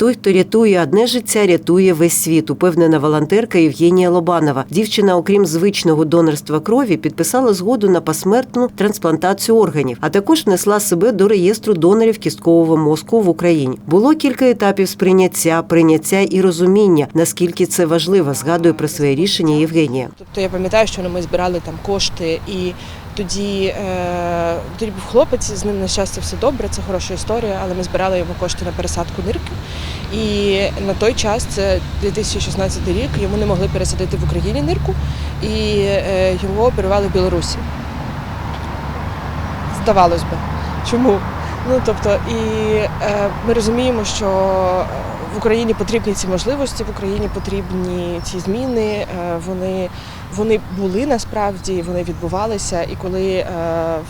Той, хто рятує одне життя, рятує весь світ, упевнена волонтерка Євгенія Лобанова. Дівчина, окрім звичного донорства крові, підписала згоду на посмертну трансплантацію органів, а також внесла себе до реєстру донорів кісткового мозку в Україні. Було кілька етапів сприйняття, прийняття і розуміння, наскільки це важливо, згадує про своє рішення Євгенія. Тобто я пам'ятаю, що ми збирали там кошти, і тоді, е, тоді був хлопець, з ним на щастя все добре, це хороша історія, але ми збирали йому кошти на пересадку нирки. І на той час, це 2016 рік, йому не могли пересадити в Україні нирку, і е, його оперували в Білорусі. Здавалось би. Чому? Ну тобто, і е, ми розуміємо, що в Україні потрібні ці можливості, в Україні потрібні ці зміни. е, Вони, вони були насправді, вони відбувалися. І коли е,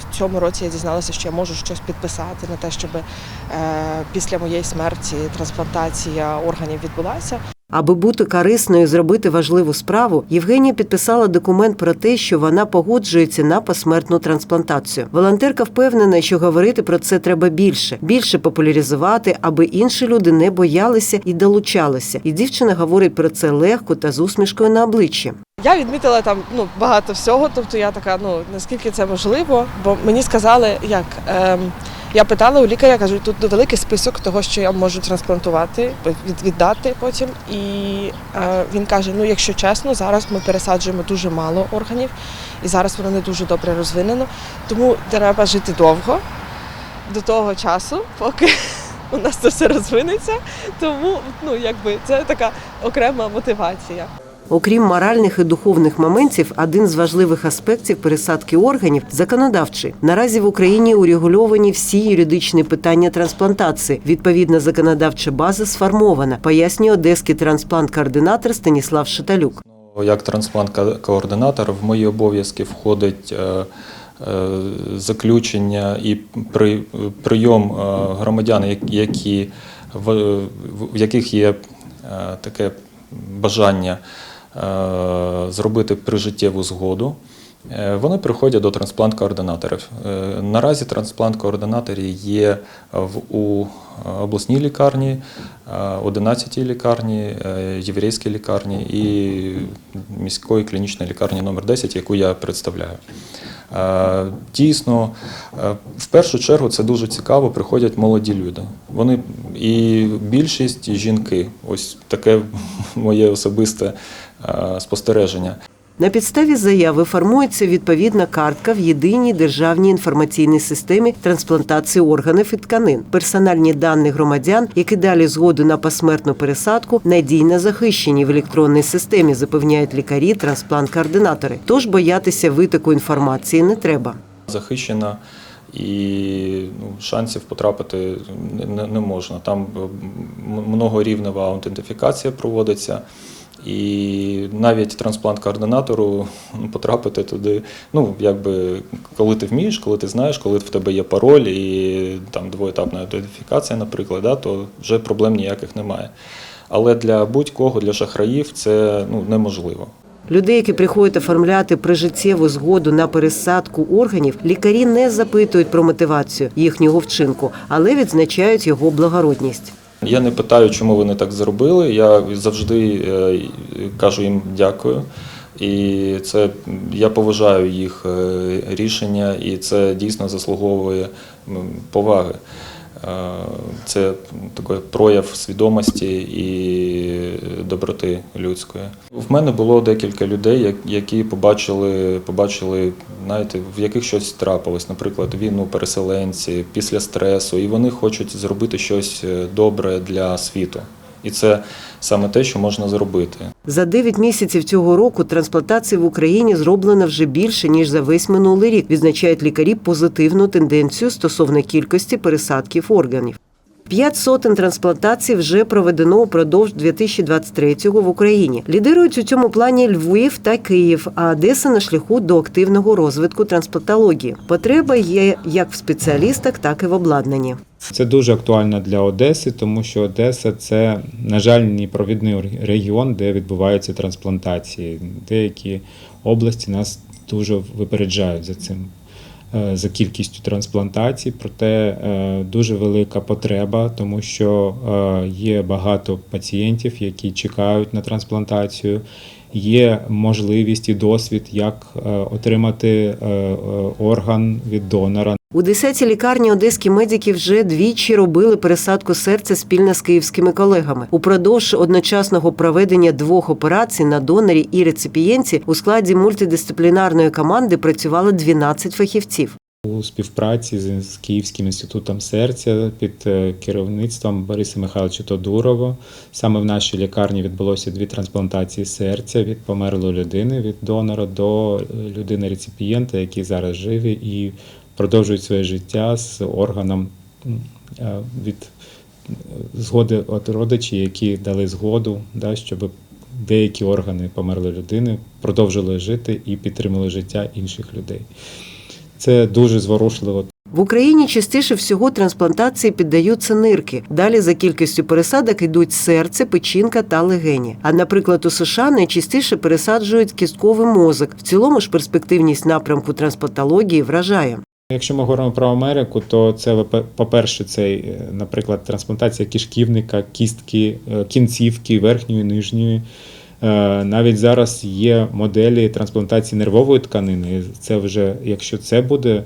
в цьому році я дізналася, що я можу щось підписати на те, щоб е, після моєї смерті трансплантація органів відбулася. Аби бути корисною і зробити важливу справу, Євгенія підписала документ про те, що вона погоджується на посмертну трансплантацію. Волонтерка впевнена, що говорити про це треба більше, більше популяризувати, аби інші люди не боялися і долучалися. І дівчина говорить про це легко та з усмішкою на обличчі. Я відмітила там ну багато всього. Тобто я така, ну наскільки це можливо, бо мені сказали, як ем, я питала у лікаря, кажу, тут великий список того, що я можу трансплантувати, від, віддати потім. І е, він каже: ну, якщо чесно, зараз ми пересаджуємо дуже мало органів, і зараз воно не дуже добре розвинено. Тому треба жити довго до того часу, поки у нас це все розвинеться. Тому ну якби це така окрема мотивація. Окрім моральних і духовних моментів, один з важливих аспектів пересадки органів законодавчий. Наразі в Україні урегульовані всі юридичні питання трансплантації. Відповідна законодавча база сформована, пояснює одеський трансплант-координатор Станіслав Шиталюк. Як трансплант-координатор в мої обов'язки входить е, е, заключення і при- прийом е, громадян, які, в, яких є таке бажання зробити прижиттєву згоду. Е, Вони приходять до трансплант-координаторів. Е, Наразі трансплант-координатори є в у обласній лікарні, е, 11-й лікарні, е, єврейській лікарні і міської клінічної лікарні номер 10, яку я представляю. Е, Дійсно, е, в першу чергу це дуже цікаво. Приходять молоді люди. Вони і більшість жінки. Ось таке моє особисте е, спостереження. На підставі заяви формується відповідна картка в єдиній державній інформаційній системі трансплантації органів і тканин. Персональні дані громадян, які дали згоду на посмертну пересадку, надійно захищені в електронній системі, запевняють лікарі, трансплант-координатори. Тож боятися витоку інформації не треба. захищена і ну, шансів потрапити не, не, можна. Там многорівнева аутентифікація проводиться. І навіть трансплант-координатору ну, потрапити туди, ну якби коли ти вмієш, коли ти знаєш, коли в тебе є пароль і там двоетапна аутентифікація, наприклад, да, то вже проблем ніяких немає. Але для будь-кого, для шахраїв, це ну, неможливо. Людей, які приходять оформляти прижиттєву згоду на пересадку органів, лікарі не запитують про мотивацію їхнього вчинку, але відзначають його благородність. Я не питаю, чому вони так зробили. Я завжди е, кажу їм дякую. І це я поважаю їх е, рішення, і це дійсно заслуговує поваги. Е, Це такий прояв свідомості і доброти людської. В мене було декілька людей, які побачили, побачили, знаєте, в яких щось трапилось, наприклад, війну, переселенці після стресу, і вони хочуть зробити щось е, добре для світу. І це саме те, що можна зробити. За 9 місяців цього року трансплантації в Україні зроблено вже більше ніж за весь минулий рік. Відзначають лікарі позитивну тенденцію стосовно кількості пересадків органів. П'ять сотень трансплантацій вже проведено упродовж 2023-го в Україні. Лідирують у цьому плані Львів та Київ, а Одеса на шляху до активного розвитку трансплантології. Потреба є як в спеціалістах, так і в обладнанні. Це дуже актуально для Одеси, тому що Одеса це, на жаль, не провідний регіон, де відбуваються трансплантації. Деякі області нас дуже випереджають за цим. Е, за кількістю трансплантацій, проте е, дуже велика потреба, тому що е, є багато пацієнтів, які чекають на трансплантацію. Є можливість і досвід, як отримати орган від донора. У 10-й лікарні одеські медики вже двічі робили пересадку серця спільно з київськими колегами. Упродовж одночасного проведення двох операцій на донорі і реципієнті у складі мультидисциплінарної команди працювало 12 фахівців. У співпраці з, Київським інститутом серця під е, керівництвом Бориса Михайловича Тодурова. Саме в нашій лікарні відбулося дві трансплантації серця від померлої людини, від донора до е, людини-реципієнта, які зараз живі і продовжують своє життя з органом е, від згоди від родичів, які дали згоду, да, щоб деякі органи померлої людини продовжили жити і підтримали життя інших людей. Це дуже зворушливо. В Україні частіше всього трансплантації піддаються нирки. Далі за кількістю пересадок йдуть серце, печінка та легені. А наприклад, у США найчастіше пересаджують кістковий мозок. В цілому ж перспективність напрямку трансплантології вражає. Якщо ми говоримо про Америку, то це по-перше, це, е, наприклад, трансплантація кишківника, кістки, е, кінцівки, верхньої, нижньої. Е, Навіть зараз є моделі трансплантації нервової тканини. Це вже, якщо це буде,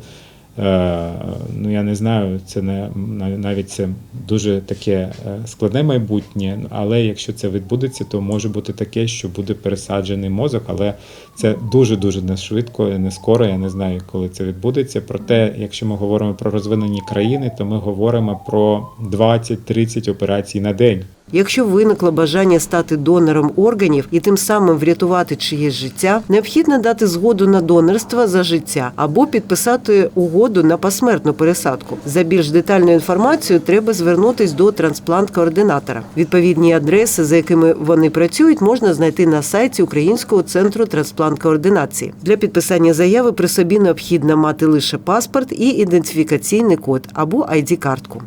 ну я не знаю, це не нав- навіть це дуже таке е, складне майбутнє. Але якщо це відбудеться, то може бути таке, що буде пересаджений мозок, але це дуже дуже не швидко, і не скоро. Я не знаю, коли це відбудеться. Проте, якщо ми говоримо про розвинені країни, то ми говоримо про 20-30 операцій на день. Якщо виникло бажання стати донором органів і тим самим врятувати чиєсь життя, необхідно дати згоду на донорство за життя або підписати угоду на посмертну пересадку. За більш детальною інформацією треба звернутись до трансплант-координатора. Відповідні адреси, за якими вони працюють, можна знайти на сайті Українського центру трансплант-координації. Для підписання заяви при собі необхідно мати лише паспорт і ідентифікаційний код або ID-картку.